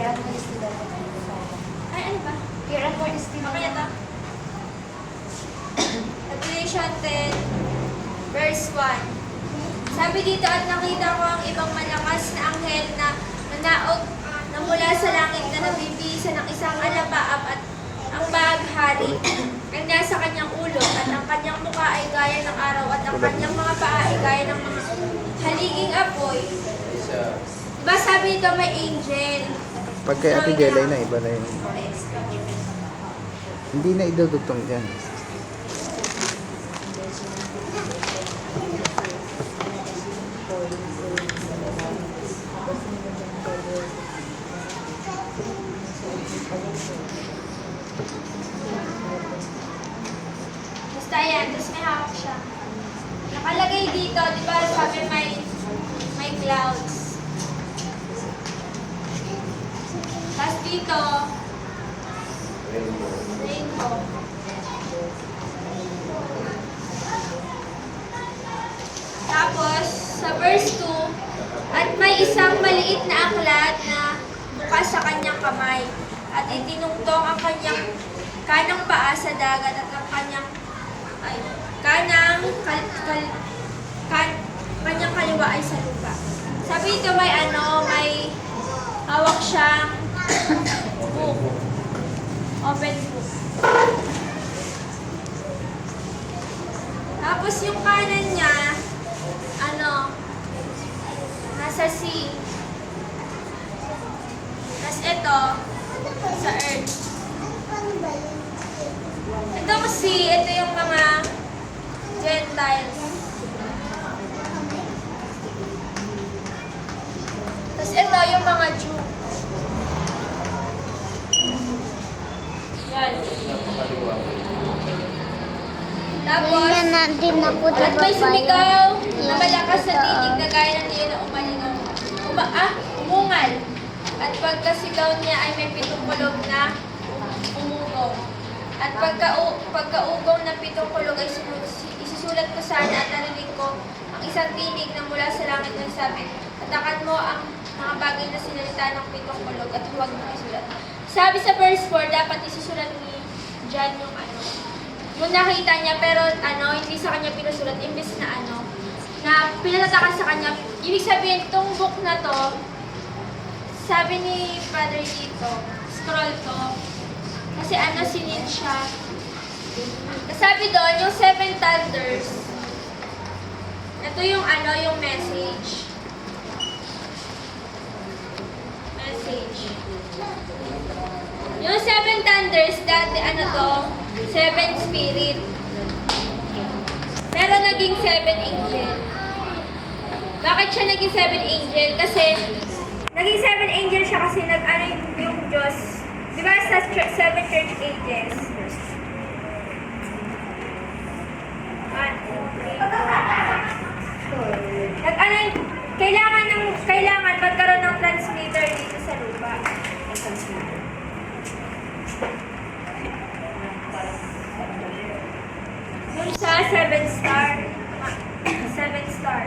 Kaya mo is diba? Ay, ano ba? Kaya mo is diba? Mamaya to. Revelation 10, verse 1. Sabi dito, at nakita ko ang ibang malakas na anghel na nanaog na mula sa langit na nabibisa ng isang alapaap at ang bahaghari ay nasa kanyang ulo at ang kanyang mukha ay gaya ng araw at ang kanyang mga paa ay gaya ng mga haliging apoy. Diba sabi dito may angel? Pag kay Ate Jelay na, iba na yun. Hindi na idudugtong dyan. Basta yan, tapos may hawak siya. Nakalagay dito, di ba sabi may, may clouds. Tapos dito, rainbow. Tapos, sa verse 2, at may isang maliit na aklat na bukas sa kanyang kamay at itinungtong ang kanyang kanang paa sa dagat at ang kanyang ay, kanang kal, kal, kan, kanyang kaliwa ay sa lupa. Sabi ito may ano, may hawak siyang book. Open book. Tapos yung kanan niya, ano, nasa sea. Tapos ito, sa earth. Ito kasi, ito yung mga Gentiles. Tapos ito yung mga Jew. Yan. Tapos, Tingnan natin ako at may sumigaw na malakas sa tinig na gaya ng diyan na umalingaw. Uma, ah, umungal. At pagkasigaw niya ay may pitong kulog na umugong. At pagka, pagkaugong ng pitong kulog ay isusulat ko sana at narinig ko ang isang tinig na mula sa langit na sabi, Atakan mo ang mga bagay na sinalita ng pitong kulog at huwag mo isulat. Sabi sa verse 4, dapat isusulat ni John yung ano, yung nakita niya pero ano, hindi sa kanya pinusulat, imbes na ano, na pinatatakan sa kanya. Ibig sabihin, itong book na to, sabi ni Father dito, scroll to, kasi ano, sinid siya. Sabi doon, yung seven thunders, ito yung ano, yung message. Message. Yung seven thunders, dati ano to, seven spirit. Pero naging seven angel. Bakit siya naging seven angel? Kasi, naging seven angel siya kasi nag-ano yung, Diyos. Di ba sa seven church ages? Nag-ano kailangan ng, kailangan magkaroon ng transmitter dito sa lupa. Yung sa seven star. ah, Seven star.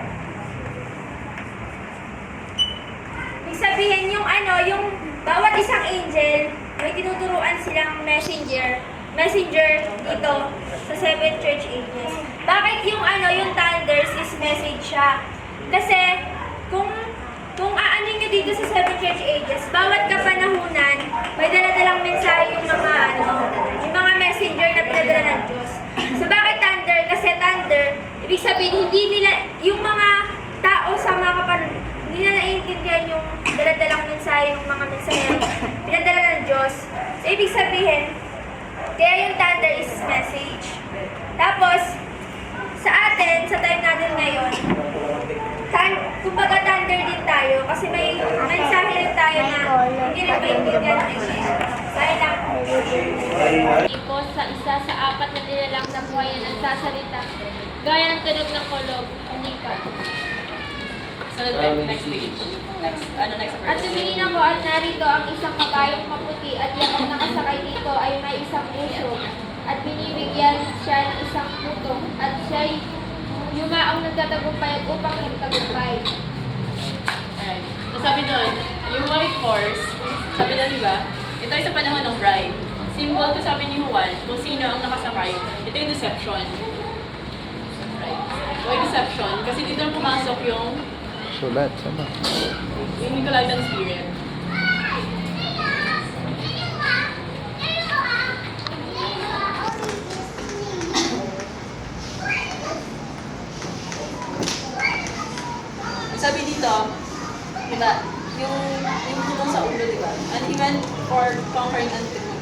Ibig sabihin yung ano, yung bawat isang angel, may tinuturuan silang messenger. Messenger dito sa seven church ages. Bakit yung ano, yung thunders is message siya? Kasi kung kung aano nyo dito sa seven church ages, bawat kapanahunan, may dala-dalang mensahe yung mga ano, yung mga messenger na pinadala ng Diyos. So bakit thunder? Thunder, ibig sabihin hindi nila, yung mga tao sa mga kapanahunan, hindi na naiintindihan yung dala-dalang mensahe ng mga mensahe pinadala ng Diyos. So ibig sabihin, kaya yung thunder is message. Tapos, sa atin, sa time natin ngayon, tan kumbaga thunder din tayo kasi may mensahe rin tayo na hindi rin maintindihan ng. Kaya lang, Ipo sa isa sa apat na nilalang na buhay na nagsasalita, gaya ng tunog ng kulog, hindi pa. So, next page. Next, ano, next at tumingin ako at narito ang isang kabayong maputi at yung ang nakasakay dito ay may isang puso at binibigyan siya ng isang putong at siya'y yumaong nagtatagumpay at upang magtagumpay. Alright. So, sabi doon, Yung white horse, sabi na diba, ito ay sa panahon ng bride. Symbol ko sabi ni Juan, kung sino ang nakasakay, ito yung deception. Deception? Kasi dito pumasok yung, Sulat, sama. yung Nicolaitan spirit. Sabi dito, di ba, yung, yung tulong sa ulo, di ba? An event for conquering and ulo.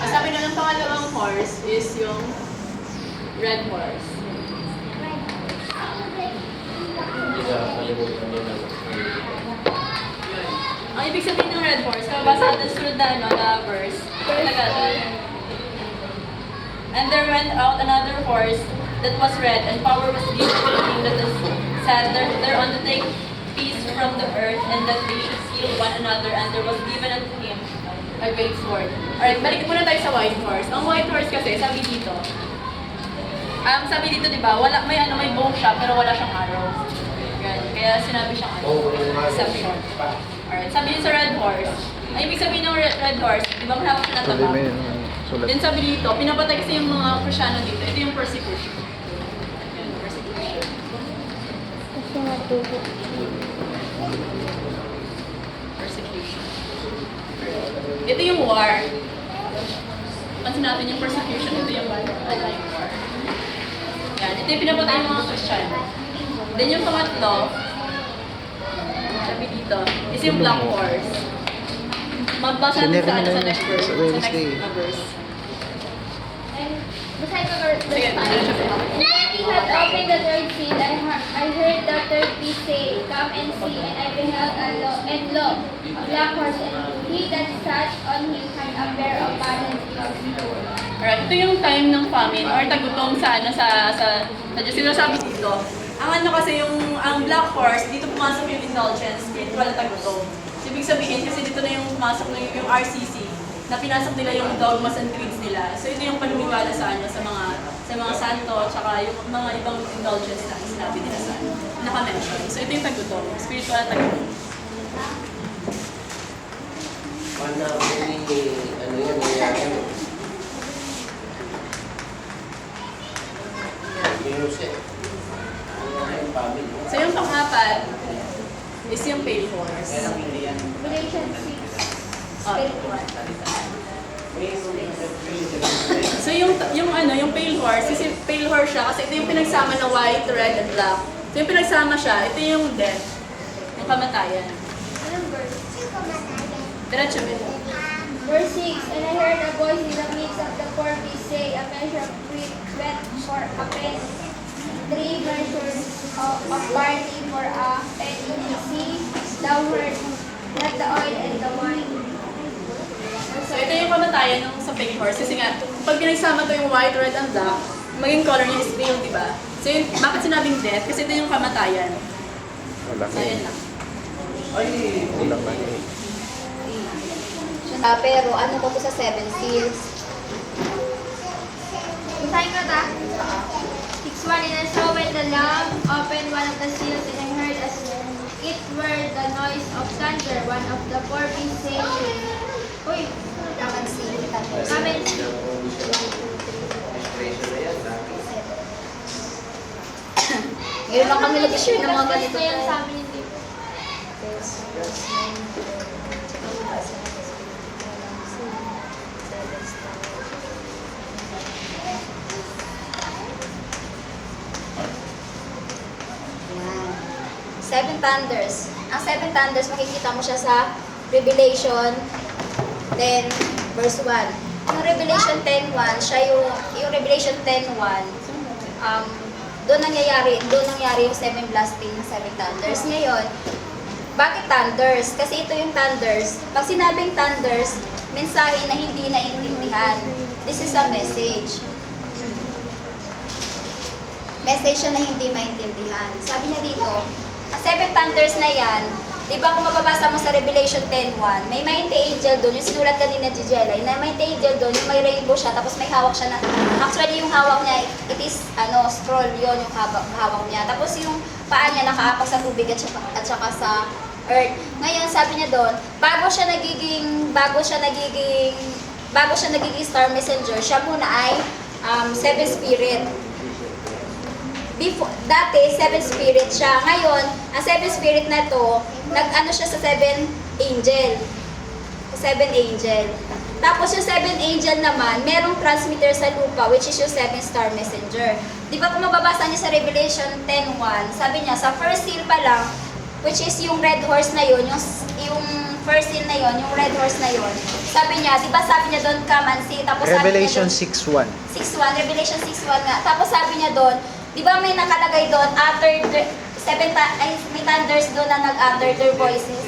Ang sabi na ng pangalawang horse is yung red horse. Yun. Ang ibig sabihin ng red horse, kabasa natin sunod na, ano, na verse, Tagalog. And there went out another horse that was red, and power was given to the king that is sat there, thereon to take peace from the earth, and that they should kill one another, and there was given unto him a great sword. Alright, balik muna tayo sa white horse. Ang white horse kasi, sabi dito, um, sabi dito, di ba, wala, may ano, may bow siya, pero wala siyang arrow. Kaya sinabi siyang ano, deception. Alright, sabi dito sa red horse, ay ibig sabihin ng red, red horse, di ba mahawak siya ng Sabi tabak? mo yun, sulat. Then sabi dito, pinapatay kasi yung mga Krisyano dito. Ito yung persecution. Yan, persecution. Kasi matubo. Persecution. Ito yung war. Pansin natin yung persecution. Ito yung ano yung war. Yan. Ito yung pinapatay yung mga Krisyano. Then yung pangatlo, sabi dito, is yung black horse. Magbasa natin sa, ano, sa next verse. Sa Sa next Wednesday. na verse. Basahin ko verse Sige, five. diretso ko. When he had opened the third seal, I, heard- I heard the third beast say, Come and see, and I beheld a lo, and lo, a black horse, and he that sat on him had a pair of of stone. Alright, ito yung time ng famine or tagutom sa ano sa sa sa Diyos. Sinasabi dito. Ang ano kasi yung ang black horse, dito pumasok yung indulgence, spiritual na tagutom. So, ibig sabihin kasi dito na yung pumasok na yung, yung RCC na pinasok nila yung dogmas and creeds nila. So ito yung paniniwala sa ano sa mga sa mga santo tsaka yung mga ibang indulgence na sinabi nila sa ano, naka-mention. So ito yung tagutom, spiritual na tagutom. Paano ni ano yan, nangyari mo? Minus eh. Ano nga yung family? So yung pang-apat is yung pale horse. Revelation 6, Ah. spiritual. So yung yung ano, yung pale horse, kasi pale horse siya kasi ito yung pinagsama na white, red, and black. So yung pinagsama siya, ito yung death, yung kamatayan. Anong verse? Diretso mo. Verse 6, And I heard a voice in the midst of the four beasts say, A measure of wheat wet for a penny, three measures of, of barley for a penny. See, heard not the oil and the wine. So ito yung kamatayan ng sa pale horse kasi nga, pag pinagsama to yung white, red, and black, maging color niya is pale, di ba? So yun, bakit sinabing death? Kasi ito yung kamatayan. Wala So yun lang. Kulang na eh. Ah, pero ano ko to sa seven seals? Basahin ko ta. 6.1 And I saw when the Lamb opened one of the seals, and I heard as it were the noise of thunder, one of the four beasts saying, Uy, come and see. Na yan, dati. ngayon lang kami nag-share ng mga ganito. Gusto yan sa amin hindi. Yan. Seven thunders. Ang seven thunders, makikita mo siya sa Revelation 10, verse 1. Yung Revelation 10.1, siya yung, yung Revelation 10.1, um, doon nangyayari, doon nangyari yung seven blasting ng seven thunders. Ngayon, bakit thunders? Kasi ito yung thunders. Pag sinabing thunders, mensahe na hindi naiintindihan. This is a message message siya na hindi maintindihan. Sabi niya dito, seven thunders na yan, di ba kung mababasa mo sa Revelation 10.1, may mighty angel doon, yung sinulat kanina ni Jelay, na mighty angel doon, yung may rainbow siya, tapos may hawak siya na, actually yung hawak niya, it is, ano, scroll yon yung hawak, hawak niya. Tapos yung paa niya nakaapak sa tubig at saka, at saka sa earth. Ngayon, sabi niya doon, bago siya nagiging, bago siya nagiging, bago siya nagiging star messenger, siya muna ay um, seven spirit. Before, dati, seven spirit siya. Ngayon, ang seven spirit na to, nag-ano siya sa seven angel. Seven angel. Tapos yung seven angel naman, merong transmitter sa lupa, which is yung seven star messenger. Di ba kung mababasa niyo sa Revelation 10.1, sabi niya, sa first seal pa lang, which is yung red horse na yun, yung, yung first seal na yun, yung red horse na yun, sabi niya, di ba sabi niya doon, come and see, tapos Revelation sabi niya 6.1. doon, 6.1, Revelation 6.1 nga. Tapos sabi niya doon, di ba may nakalagay doon, after the, seven ay, may thunders doon na nag-utter their voices.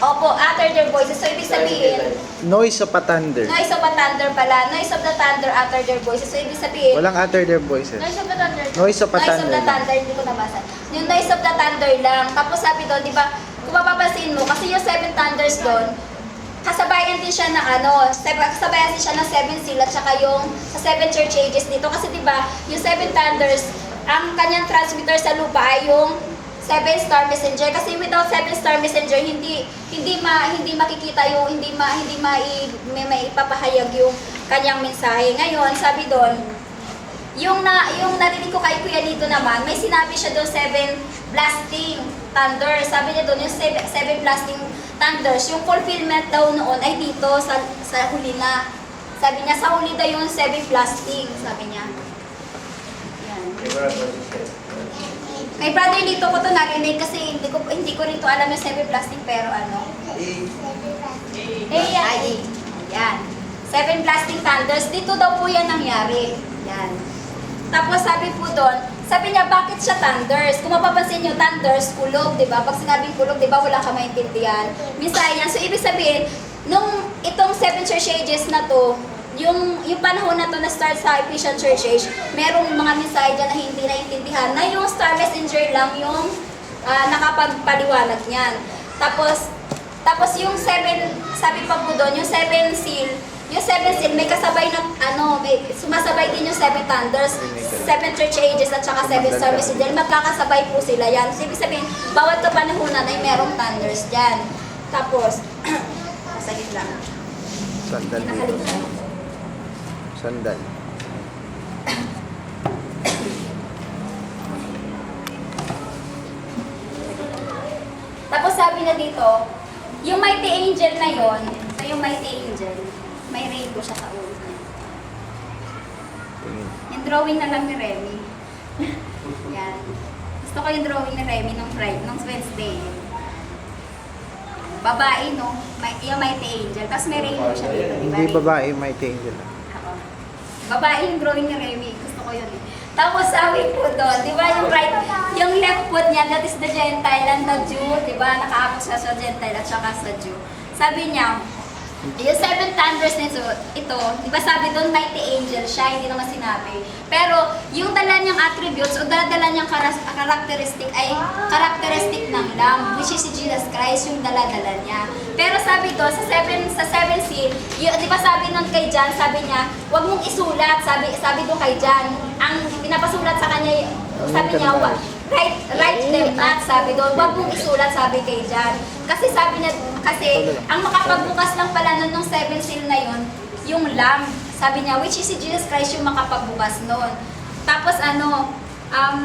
Opo, utter their voices. So, ibig sabihin, Noise of a thunder. noise of a thunder pala. Noise of the thunder, utter their voices. So, ibig sabihin, Walang utter their voices. noise of the thunder. Noise of a Noise of thunder. the thunder, hindi ko nabasa. Yung noise of the thunder lang. Tapos sabi doon, di ba, kung mapapansin mo, kasi yung seven thunders doon, kasabayan din siya ng ano, kasabayan din siya ng seven seal at saka yung sa seven church ages dito. Kasi di ba, yung seven thunders, ang kanyang transmitter sa lupa ay yung seven star messenger kasi without seven star messenger hindi hindi ma hindi makikita yung hindi ma hindi mai may, may ipapahayag yung kanyang mensahe. Ngayon, sabi doon, yung na yung narinig ko kay Kuya Lito naman, may sinabi siya doon seven blasting thunder. Sabi niya doon yung seven, seven blasting thunders. Yung fulfillment daw noon ay dito sa sa huli na. Sabi niya sa huli daw yung seven blasting, sabi niya. Yan. Kay brother Lito ko to narinig kasi hindi ko hindi ko rin to alam yung seven blasting pero ano. Eh, yan. Yan. Seven blasting thunders. Dito daw po yan nangyari. Yan. Tapos sabi po doon, sabi niya, bakit siya thunders? Kung mapapansin niyo, thunders, kulog, di ba? Pag sinabing kulog, di ba, wala ka maintindihan. Minsan yan. So, ibig sabihin, nung itong seven church ages na to, yung, yung panahon na to na start sa Ephesian Church Age, merong mga mensahe na hindi naintindihan, na yung Star Messenger lang yung ah, nakapagpaliwanag niyan. Tapos, tapos yung seven, sabi pa po doon, yung seven seal, yung seven seal, may kasabay na, ano, may sumasabay din yung seven thunders, seven church ages, at saka seven star messenger. Magkakasabay po sila yan. So, ibig sabihin, bawat kapanahunan ay merong thunders dyan. Tapos, nasa gitna. Sandal dito. Sandal. Tapos sabi na dito, yung mighty angel na yon, so yung mighty angel, may rainbow siya sa ulo niya. Tingin. Yung drawing na lang ni Remy. Yan. Gusto ko yung drawing ni Remy nung Friday, nung Wednesday. Babae, no? May, yung mighty angel. Tapos may rainbow siya dito, di ba? Hindi babae, mighty angel. Oo. Babae yung drawing ni Remy. Gusto ko yun eh. Tapos sabi po doon, di ba yung right, yung left foot niya, that is the Gentile and the Jew, di ba? Nakaakos siya sa Gentile at saka sa Jew. Sabi niya, yung seven thunders nito, ito, di ba sabi doon, mighty angel siya, hindi naman sinabi. Pero, yung dala niyang attributes o dala-dala niyang karas- characteristic ay characteristic ng Lamb, which is si Jesus Christ, yung dala-dala niya. Pero sabi doon, sa seven, sa seven seal, yung, di ba sabi nun kay John, sabi niya, wag mong isulat, sabi, sabi doon kay John, ang pinapasulat sa kanya, sabi niya, Write, write them not, sabi doon. Wag mong isulat, sabi kay John. Kasi sabi niya, kasi ang makapagbukas lang pala nun ng seven seal na yun, yung lamb. Sabi niya, which is si Jesus Christ yung makapagbukas nun. Tapos ano, um,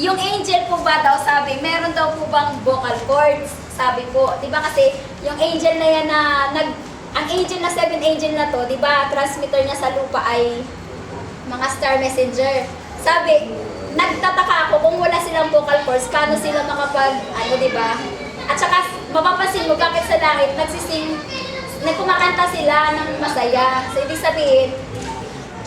yung angel po ba daw sabi, meron daw po bang vocal cords? Sabi po, di ba kasi yung angel na yan na nag, ang angel na seven angel na to, di ba, transmitter niya sa lupa ay mga star messenger. Sabi, nagtataka ako kung wala silang vocal cords, paano sila makapag, ano, di ba? At saka, mapapansin mo, bakit sa langit, nagsising, nagkumakanta sila ng masaya. So, ibig sabihin,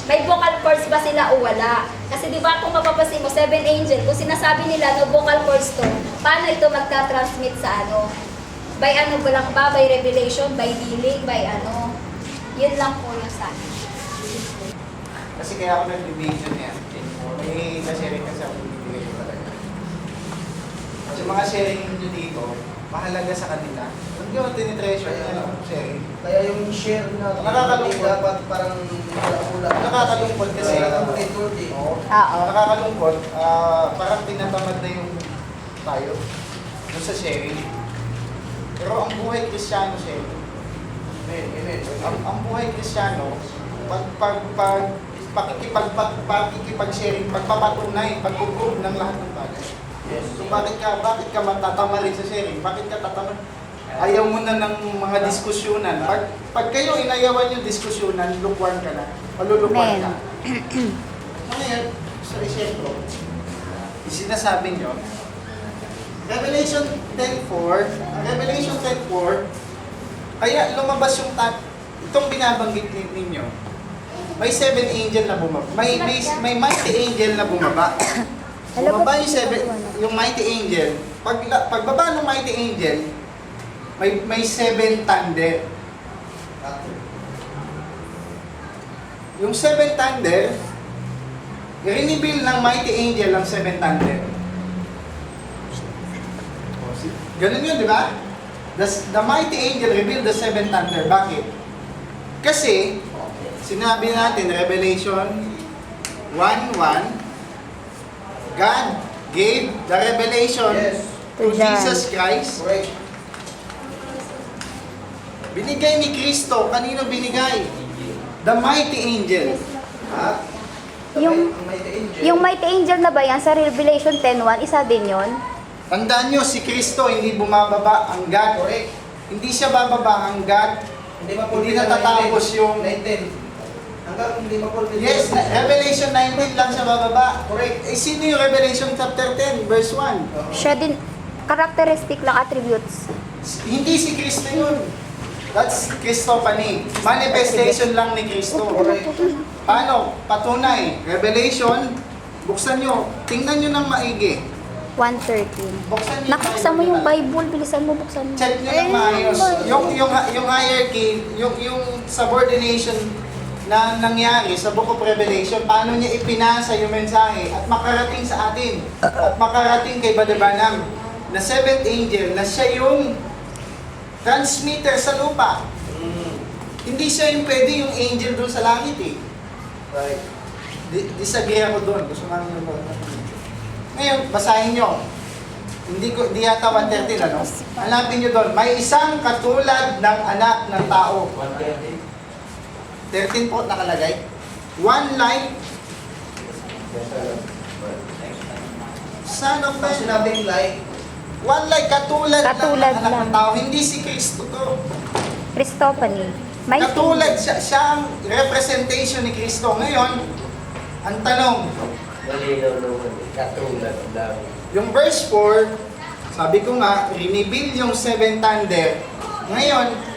may vocal cords ba sila o wala? Kasi di ba kung mapapansin mo, seven angel, kung sinasabi nila no vocal cords to, paano ito magta-transmit sa ano? By ano ba lang ba? By revelation? By healing? By ano? Yun lang po yung sa akin. Kasi kaya ako nag-video niya. May na-sharing kasi ako bibigay ko talaga. Kasi mga sharing nyo dito, mahalaga sa kanila. Huwag nyo tinitreasure yung ano, sharing. Kaya yung share na Nakakalungkot. dapat parang wala-wala. Nakakalungkot kasi. Ulit-ulit eh. Oo. Oo. Nakakalungkot, ah, parang tinatamad na yung tayo. doon sa sharing. Pero ang buhay kristyano, sir, Amen, amen. ang, ang buhay kristyano, pag, pag, pag, pakikipag, pag, pakikipag-sharing, pagpapatunay, pagkukup ng lahat ng bagay. Yes. So bakit ka, bakit ka matatama rin sa sharing? Bakit ka tatama? Ayaw mo na ng mga diskusyonan. Pag, pag kayo inayawan yung diskusyonan, lukuan ka na. Malulukuan ka. Ngayon, sa i-share ko, sinasabi nyo, Revelation 10.4, Revelation 10.4, kaya lumabas yung tat, itong binabanggit nin- ninyo, may seven angel na bumaba. May, may, may mighty angel na bumaba. Bumaba yung seven, yung mighty angel. Pag, pagbaba ng mighty angel, may, may seven thunder. Yung seven thunder, rinibil ng mighty angel ang seven thunder. Ganun yun, di ba? The, the mighty angel revealed the seven thunder. Bakit? Kasi, sinabi natin, Revelation 1.1, God gave the revelation Yes. to. Jesus Christ. Correct. Binigay ni Kristo. Kanino binigay? The mighty angel. Ha? Yung- mighty angel. Yung mighty angel na ba yan sa Revelation 10.1, isa din yon. Tandaan nyo, si Kristo hindi bumababa hanggat. Correct. Hindi siya bababa hanggat. Hindi pa Hindi natatapos yung- 19. Hanggang hindi fulfill Yes, Revelation 19 lang siya bababa. Correct. Eh, sino yung Revelation chapter 10, verse 1? Oo. Siya din, characteristic lang attributes. Hindi si Kristo yun. That's Christophany. Manifestation lang ni Kristo. Correct. Paano? Patunay. Revelation, buksan nyo. Tingnan nyo ng maigi. 113. Buksan nyo Nakaksa mo yung. Bible, bilisan mo buksan mo. Check nyo ng maayos. Yung, yung, yung hierarchy, yung, yung subordination na nangyari sa Book of Revelation, paano niya ipinasa yung mensahe at makarating sa atin. At makarating kay Brother Branham na seventh angel na siya yung transmitter sa lupa. Mm. Hindi siya yung pwede yung angel doon sa langit eh. Right. Di- disagree ako doon. Gusto nga nyo Ngayon, basahin nyo. Hindi ko di yata 113 ano? Hanapin nyo doon. May isang katulad ng anak ng tao. 130. 13 po nakalagay. One like son of man. sinabing like, One like katulad, Katulad ng anak ng lang. tao. Hindi si Kristo to. Christophany. May Katulad siya, siya ang representation ni Kristo. Ngayon, ang tanong. Katulad ang dami. Yung verse 4, sabi ko nga, rinibil yung seven thunder. Ngayon,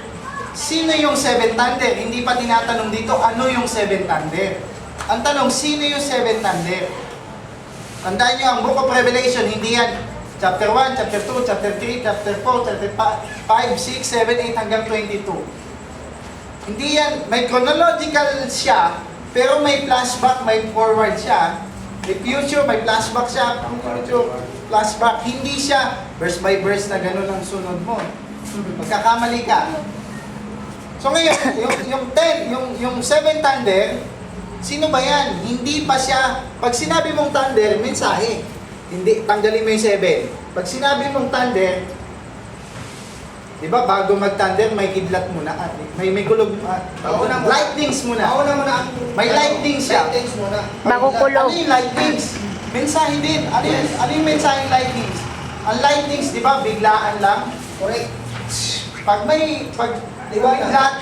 sino yung seven thunder? Hindi pa tinatanong dito, ano yung seven thunder? Ang tanong, sino yung seven thunder? Tandaan nyo, ang Book of Revelation, hindi yan chapter 1, chapter 2, chapter 3, chapter 4, chapter 5, 6, 7, 8, hanggang 22. Hindi yan, may chronological siya, pero may flashback, may forward siya. May future, may flashback siya, future, flashback. Hindi siya verse by verse na gano'n ang sunod mo. Magkakamali ka. So ngayon, yung, yung 10, yung, yung 7 thunder, sino ba yan? Hindi pa siya, pag sinabi mong thunder, mensahe. Hindi, tanggalin mo yung 7. Pag sinabi mong thunder, di ba, bago mag-thunder, may kidlat muna. Ah, may, may kulog, ah, Mauna mo. lightnings muna. Mauna mo na ang... May lightning siya. Lightnings muna. Bago kulog. Ano yung lightnings? Mensahe din. Ano yung, ano yung mensahe ng lightnings? Ang lightnings, di ba, biglaan lang. Correct. Pag may, pag Liwanag.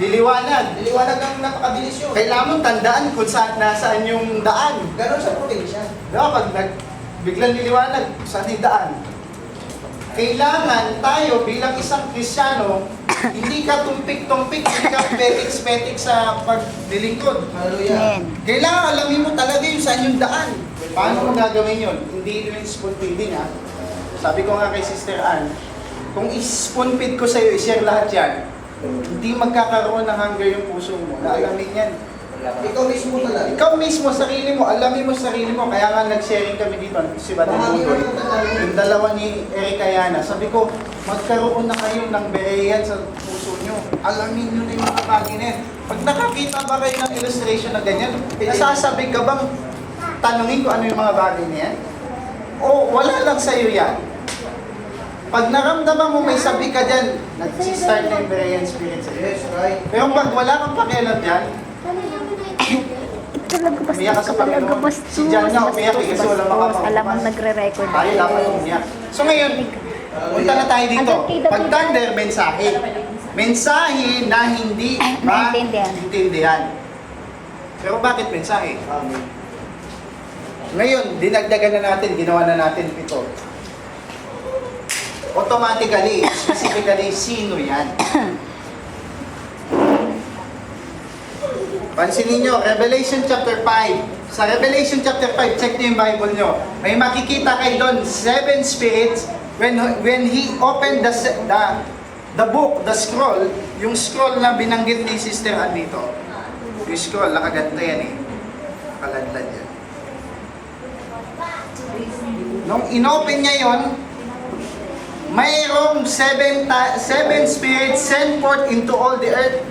liliwanag. Diliwanag ng napakabilis yun. Kailangan mong tandaan kung saan, nasaan yung daan. Ganon sa probinsya. Di ba, pag nag, biglang liliwanag, saan yung daan? Kailangan tayo bilang isang Krisyano, hindi ka tumpik-tumpik, hindi ka petik-petik sa paglilingkod. Hallelujah. Kailangan alamin mo talaga yung saan yung daan. Paano mo gagawin yun? Hindi rin spoon feeding ha. Sabi ko nga kay Sister Ann, kung is-spoon feed ko sa'yo, i-share lahat yan, hindi magkakaroon ng hunger yung puso mo. Na alamin yan. Ikaw mismo talaga. Ikaw mismo, sarili mo, alamin mo sarili mo. Kaya nga nag-sharing kami dito, si Batang Budoy. Yung dalawa ni Eric Ayana. Sabi ko, magkaroon na kayo ng bereyan sa puso nyo. Alamin nyo na yung mga bagay na yan. Pag nakakita ba kayo ng illustration na ganyan, nasasabi ka bang tanungin ko ano yung mga bagay na yan? O wala lang sa'yo yan? Pag naramdaman mo may sabi ka dyan, nag-start na yung Berean Spirit sa Yes, right. Pero pag wala kang pakialam dyan, umiyak ka sa Panginoon. Si Jan nga umiyak eh, kasi wala makapag Alam mo, nagre-record. Tayo dapat umiyak. So ngayon, punta na tayo dito. Pag thunder, mensahe. Mensahe na hindi Maintindihan. maintindihan. Pero bakit mensahe? Ngayon, dinagdagan na natin, ginawa na natin ito. Automatically, specifically, sino yan? Pansinin nyo, Revelation chapter 5. Sa Revelation chapter 5, check nyo yung Bible nyo. May makikita kayo doon, seven spirits. When, when he opened the, the, the book, the scroll, yung scroll na binanggit ni Sister Ann dito. Yung scroll, nakaganda yan eh. Kaladlad yan. Nung inopen niya yon, mayroong seven, ta- seven spirits sent forth into all the earth.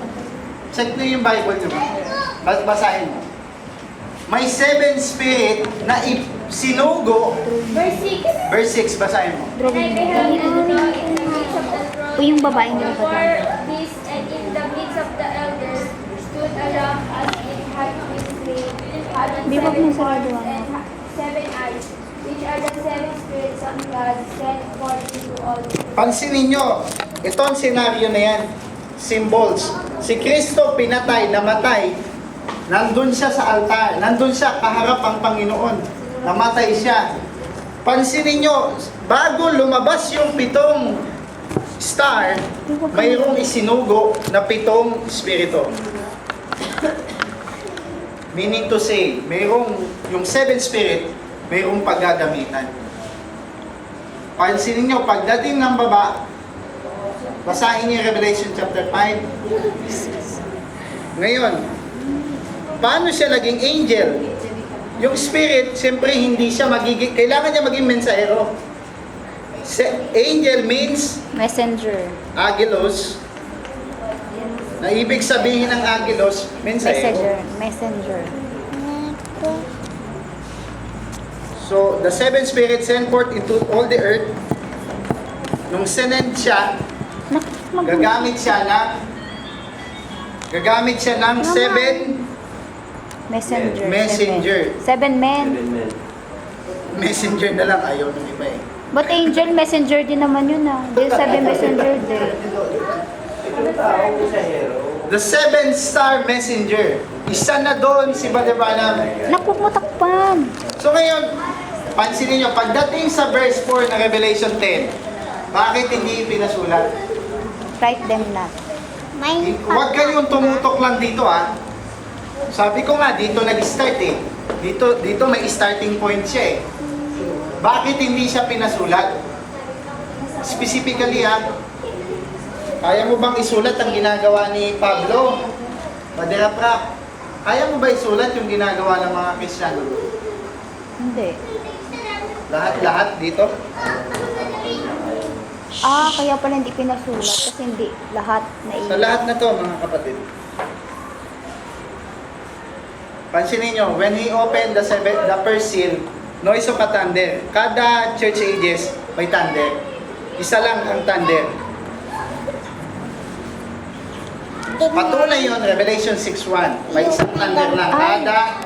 Check nyo yung Bible nyo. Bas basahin mo. May seven spirit na ip- sinugo. Verse 6. Verse 6, basahin mo. O yung babae. beasts, and in the midst of the elders stood a lamb as it had been slain, Di ba kung sarado ha- seven eyes, which are seven spirits of God sent forth into all. Pansinin nyo, ito ang senaryo na yan. Symbols. Si Kristo pinatay, namatay. Nandun siya sa altar. Nandun siya kaharap ang Panginoon. Namatay siya. Pansinin nyo, bago lumabas yung pitong star, mayroong isinugo na pitong spirito. Meaning to say, mayroong yung seven spirit, mayroong paggagamitan. Pansinin nyo, pagdating ng baba, basahin niyo Revelation chapter 5. Ngayon, paano siya naging angel? Yung spirit, siyempre hindi siya magiging, kailangan niya maging mensahero. Se- angel means Messenger. agelos, na ibig sabihin ng agelos, mensahero. Messenger. Messenger. So, the seven spirits sent forth into all the earth. Nung sinend siya, gagamit siya ng gagamit siya ng seven messenger. Messenger. Seven. Men. messenger na lang ayaw ng iba eh. But angel messenger din naman yun ah. Di seven messenger din. The seven star messenger. Isa na doon si Branham. Naku, matakpan. So ngayon, pansinin nyo, pagdating sa verse 4 ng Revelation 10, bakit hindi pinasulat? Write them not. Huwag kayong tumutok lang dito ah. Sabi ko nga, dito nag-start eh. Dito, dito may starting point siya eh. Bakit hindi siya pinasulat? Specifically ha, kaya mo bang isulat ang ginagawa ni Pablo? Padera Prak, kaya mo ba isulat yung ginagawa ng mga Kristiyano? Hindi. Lahat-lahat dito? Ah, kaya pala hindi pinasulat kasi hindi lahat na Sa lahat na to mga kapatid. Pansinin nyo, when he opened the, seven, the first seal, noise of a thunder. Kada church ages, may thunder. Isa lang ang thunder. Patunay yun, Revelation 6.1. May isang thunder lang kada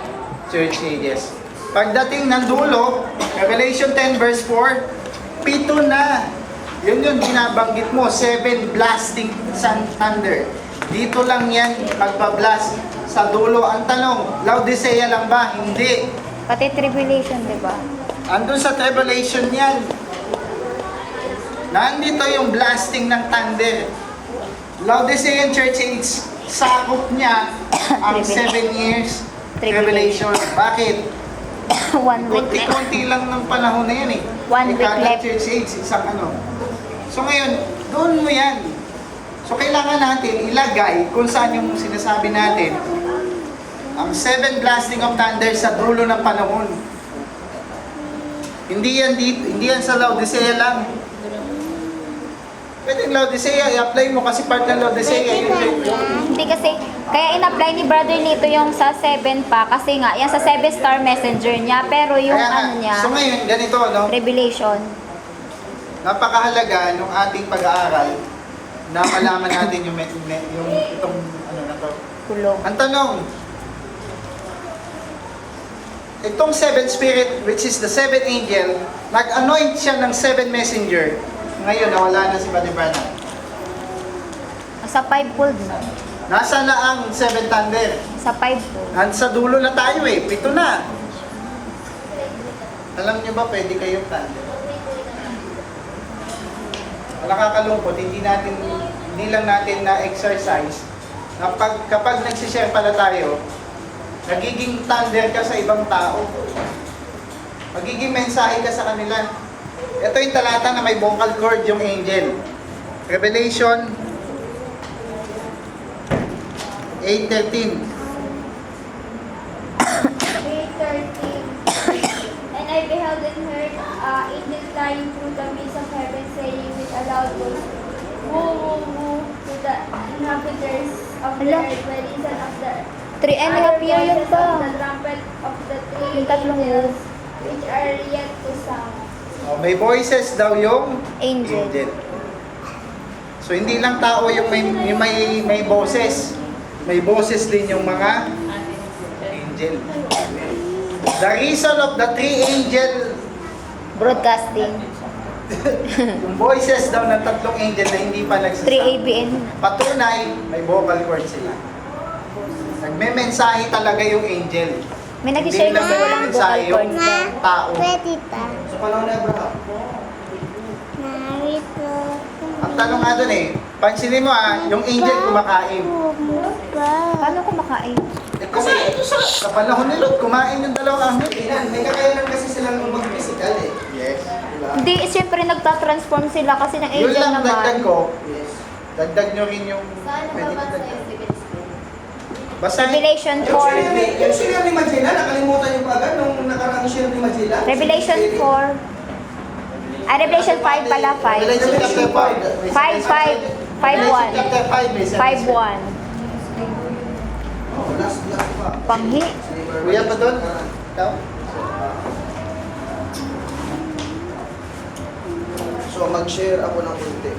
church ages. Pagdating ng dulo, Revelation 10 verse 4, pito na. Yun yun, binabanggit mo, seven blasting sun thunder. Dito lang yan, magpa-blast sa dulo. Ang tanong, Laodicea lang ba? Hindi. Pati tribulation, di ba? Andun sa Revelation yan. Nandito yung blasting ng thunder. Laodicean Church Age, sakop niya ang seven years Tribulation. Bakit? One week left. Konti-konti lang ng panahon na yan eh. One Eh, week left. church age, isang ano. So ngayon, doon mo yan. So kailangan natin ilagay kung saan yung sinasabi natin ang seven blasting of thunder sa dulo ng panahon. Hindi yan dito, hindi yan sa Laodicea lang. Pwede yung Laodicea, i-apply mo kasi part ng Laodicea. Yun, yun, yun. Hindi kasi, kaya in-apply ni brother nito yung sa 7 pa kasi nga, yan sa 7 star messenger niya, pero yung Kaya nga, ano niya, So ngayon, ganito, no? revelation. napakahalaga nung ating pag-aaral na malaman natin yung, me- me- yung itong ano na to. Kulog. Ang tanong, itong seven spirit, which is the seven angel, nag-anoint siya ng seven messenger. Ngayon, nawala na si Branham. Sa fivefold na. Nasa na ang seven thunder? Sa fivefold. Nasa dulo na tayo eh, pito na. Alam niyo ba, pwede kayong thunder? Nakakalungkot, hindi natin, hindi lang natin na-exercise na pag, kapag nagsishare pala tayo, nagiging thunder ka sa ibang tao. Magiging mensahe ka sa kanila. Ito yung talata na may vocal cord yung angel. Revelation 8.13 And I beheld and heard uh, angels flying through the midst of heaven, saying with a loud voice, Woo, woo, woo, to the inhabitants of the earth, by reason of the Three and a half year yun of the pa. trumpet of the three angels, which are yet to sound. Oh, may voices daw yung Angel. So hindi lang tao yung may yung may may boses. May boses din yung mga angel. The reason of the three angel Broadcasting. yung voices daw ng tatlong angel na hindi pa 3 nagsasabi. ABN. Patunay, may vocal cord sila. Nagme-mensahe talaga yung angel. May nag-share Hindi kasi walang vocal nagme-mensahe yung cords daw. tao. Sa panahon ni Abraham. Ang tanong nga dun eh, pansinin mo ah, yung angel kumakain. Paano kumakain? Eh, kasi sa panahon ni Lot, kumain yung dalawang anghel. Tingnan, may kakayanan kasi silang mag-physical eh. Yes. Diba? Hindi, siyempre nagta-transform sila kasi ng Yun angel lang dagdag naman. ko, Yes. dagdag nyo rin yung pwede dagdag. Basta Revelation Yung 4. sinabi, yung sinabi ni Magellan, nakalimutan niyo pa agad nung nakaraang siya ni Magellan. Revelation 4. Ah, Revelation 5 pala, 5. Revelation chapter 5. 5, 5, 5, 1. Chapter 5 may 5, 1. Oh, last, last pa. Panghi. Kuya pa doon? Ikaw? So, mag-share ako ng konti.